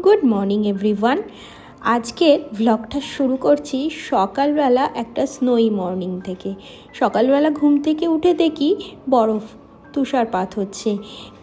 Good morning everyone আজকের ভ্লগটা শুরু করছি সকালবেলা একটা স্নোই মর্নিং থেকে। সকালবেলা ঘুম থেকে উঠে দেখি বরফ, তুষারপাত হচ্ছে।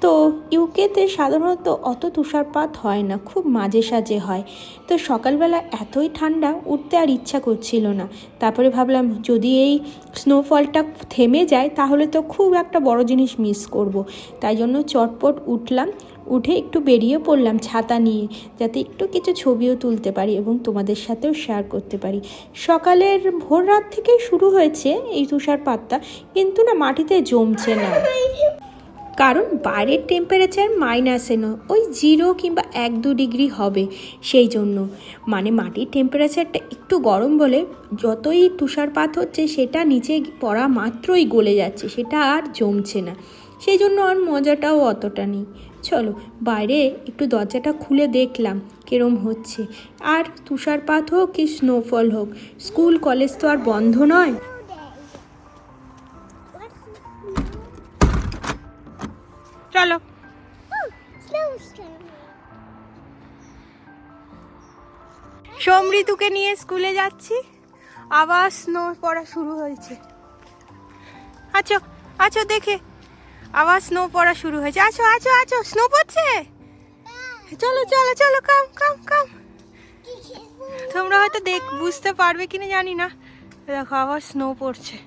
তো ইউকেতে সাধারণত অত তুষারপাত হয় না, খুব মাঝে সাঝে হয়। তো সকালবেলা এতই ঠান্ডা, উঠতে আর ইচ্ছা করছিল না। তারপরে ভাবলাম, যদি এই স্নোফলটা থেমে যায়, তাহলে তো খুব একটা বড় জিনিস মিস করব। তাই জন্য চটপট উঠলাম উঠে একটু বেরিয়ে পড়লাম ছাতা নিয়ে, যাতে একটু কিছু ছবিও তুলতে পারি এবং তোমাদের সাথেও শেয়ার করতে পারি। সকালের ভোর রাত থেকেই শুরু হয়েছে এই তুষারপাতটা কিন্তু না মাটিতে জমছে না। কারণ বাইরের টেম্পারেচার মাইনাসে ন ওই জিরো কিংবা এক দু ডিগ্রি হবে সেই জন্য। মানে মাটির টেম্পারেচারটা একটু গরম বলে যতই তুষারপাত হচ্ছে সেটা নিচে পড়া মাত্রই গলে যাচ্ছে, সেটা আর জমছে না। সেই জন্য আর মজাটাও অতটা নেই। চলো, বাইরে একটু দরজাটা খুলে দেখলাম কেরম হচ্ছে। আর তুষারপাত হোক কি স্নোফল হোক স্কুল কলেজ তো আর বন্ধ নয়। চলো। সমৃতুকে নিয়ে স্কুলে যাচ্ছি। আবার স্নো পড়া শুরু হয়েছে। আছো আচ্ছা দেখে। আবার স্নো পড়া শুরু হয়েছে। আছো আছো আছো স্নো পড়ছে? চলো চলো চলো কাম কাম কাম তোমরা হয়তো দেখ, বুঝতে পারবে কিনা জানি না। দেখো, আবার স্নো পড়ছে।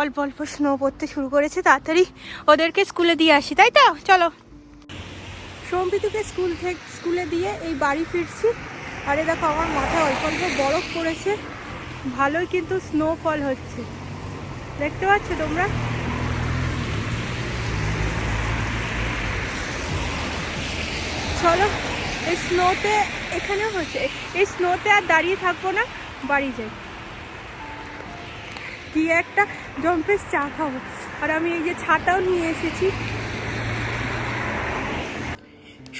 অল্প অল্প স্নো পড়তে শুরু করেছে, তাড়াতাড়ি ওদেরকে স্কুলে দিয়ে আসি, তাই তো? চলো। সম্পিতুকে স্কুল থেকে স্কুলে দিয়ে এই বাড়ি ফিরছি। আরে দেখো, আমার মাথায় অল্প অল্প বরফ পড়েছে। ভালোই কিন্তু স্নোফল হচ্ছে। দেখতে পাচ্ছ তোমরা? চলো, এই স্নোতে এখানেও হচ্ছে। এই স্নোতে আর দাঁড়িয়ে থাকব না, বাড়ি যাই। কি একটা জম্পেস চা খাব। আর আমি এই যে ছাতাও নিয়ে এসেছি।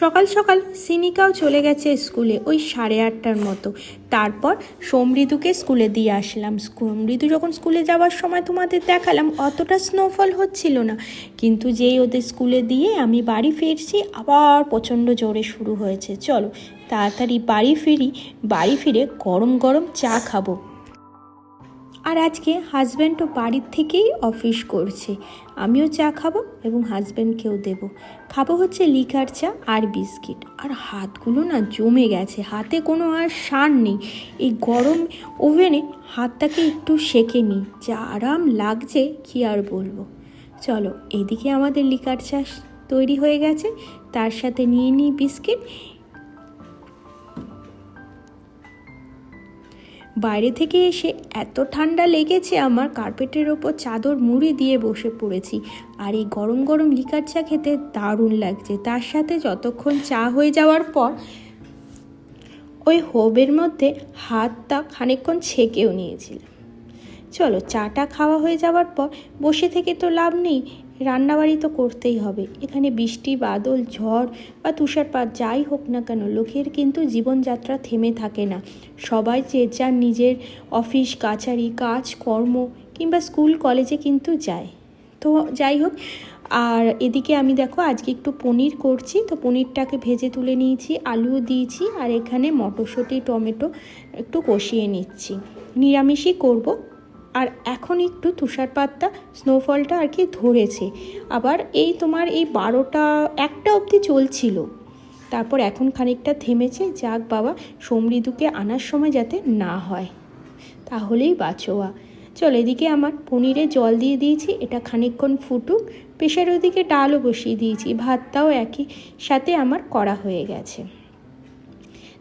সকাল সকাল সিনিকাও চলে গেছে স্কুলে ওই সাড়ে আটটার মতো। তারপর সমৃদুকে স্কুলে দিয়ে আসলাম। সমৃদু যখন স্কুলে যাওয়ার সময় তোমাদের দেখালাম, অতটা স্নোফল হচ্ছিল না। কিন্তু যেই ওদের স্কুলে দিয়ে আমি বাড়ি ফিরছি, আবার প্রচণ্ড জোরে শুরু হয়েছে। চলো, তাড়াতাড়ি বাড়ি ফিরি। বাড়ি ফিরে গরম গরম চা খাব। আর আজকে হাজব্যান্ডও বাড়ির থেকেই অফিস করছে। আমিও চা খাব এবং হাজব্যান্ডকেও দেব। খাব হচ্ছে লিকার চা আর বিস্কিট। আর হাতগুলো না জমে গেছে, হাতে কোনো আর সার নেই। এই গরম ওভেনে হাতটাকে একটু সেকে নিই, যা আরাম লাগছে কি আর বলব। চলো, এদিকে আমাদের লিকার চা তৈরি হয়ে গেছে, তার সাথে নিয়ে নিই বিস্কিট বাইরে থেকে এসে এত ঠান্ডা লেগেছে আমার কার্পেটের ওপর চাদর মুড়ি দিয়ে বসে পড়েছি। আর এই গরম গরম লিকার চা খেতে দারুণ লাগছে। তার সাথে যতক্ষণ চা হয়ে যাওয়ার পর ওই হোবের মধ্যে হাতটা খানিকক্ষণ ছেঁকেও নিয়েছিলাম। চলো চাটা খাওয়া হয়ে যাওয়ার পর বসে থেকে তো লাভ নেই রান্নাবাড়ি তো করতেই হবে। এখানে বৃষ্টি, বাদল, ঝড় বা তুষারপাত যাই হোক না কেন, লোকের কিন্তু জীবনযাত্রা থেমে থাকে না। সবাই যে যার নিজের অফিস, কাছারি, কাজ, কর্ম কিংবা স্কুল, কলেজে কিন্তু যায়। তো যাই হোক, আর এদিকে আমি দেখো, আজকে একটু পনির করছি। তো পনিরটাকে ভেজে তুলে নিয়েছি, আলুও দিয়েছি আর এখানে মটরশুঁটি, টমেটো একটু কষিয়ে নিচ্ছি। নিরামিষই করব। আর এখন একটু তুষারপাতটা স্নোফলটা আর কি ধরেছে। আবার এই তোমার এই বারোটা, একটা অবধি চলছিল। তারপর এখন খানিকটা থেমেছে, যাক বাবা সমৃদুকে আনার সময় যাতে না হয়। তাহলেই বাঁচোয়া চল এদিকে আমার পনিরে জল দিয়ে দিয়েছি, এটা খানিকক্ষণ ফুটুক। প্রেশার ওদিকে ডালও বসিয়ে দিয়েছি, ভাতটাও একই সাথে আমার করা হয়ে গেছে।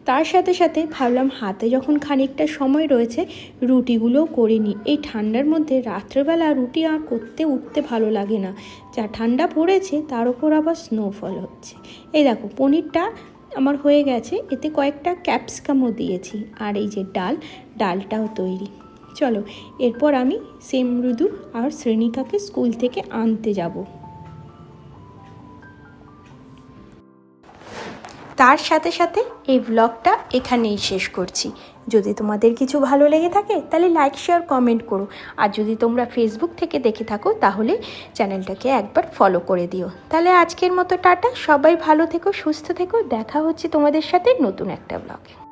তার সাথে সাথে ভাবলাম হাতে যখন খানিকটা সময় রয়েছে রুটিগুলোও করে নিই। এই ঠান্ডার মধ্যে রাত্রেবেলা রুটি আর করতে উঠতে ভালো লাগে না। যা ঠান্ডা পড়েছে, তার ওপর আবার স্নোফল হচ্ছে। এই দেখো, পনিরটা আমার হয়ে গেছে, এতে কয়েকটা ক্যাপসিকামও দিয়েছি। আর এই যে ডাল, ডালটাও তৈরি। চলো, এরপর আমি সেম মৃদু আর শ্রেণিকাকে স্কুল থেকে আনতে যাব। তার সাথে সাথে এই ব্লগটা এখানেই শেষ করছি। যদি তোমাদের কিছু ভালো লেগে থাকে, তাহলে লাইক শেয়ার কমেন্ট করো। আর যদি তোমরা ফেসবুক থেকে দেখে থাকো, তাহলে চ্যানেলটাকে একবার ফলো করে দিও। তাহলে আজকের মতো টাটা। সবাই ভালো থেকো, সুস্থ থেকো। দেখা হচ্ছে তোমাদের সাথে নতুন একটা ব্লগে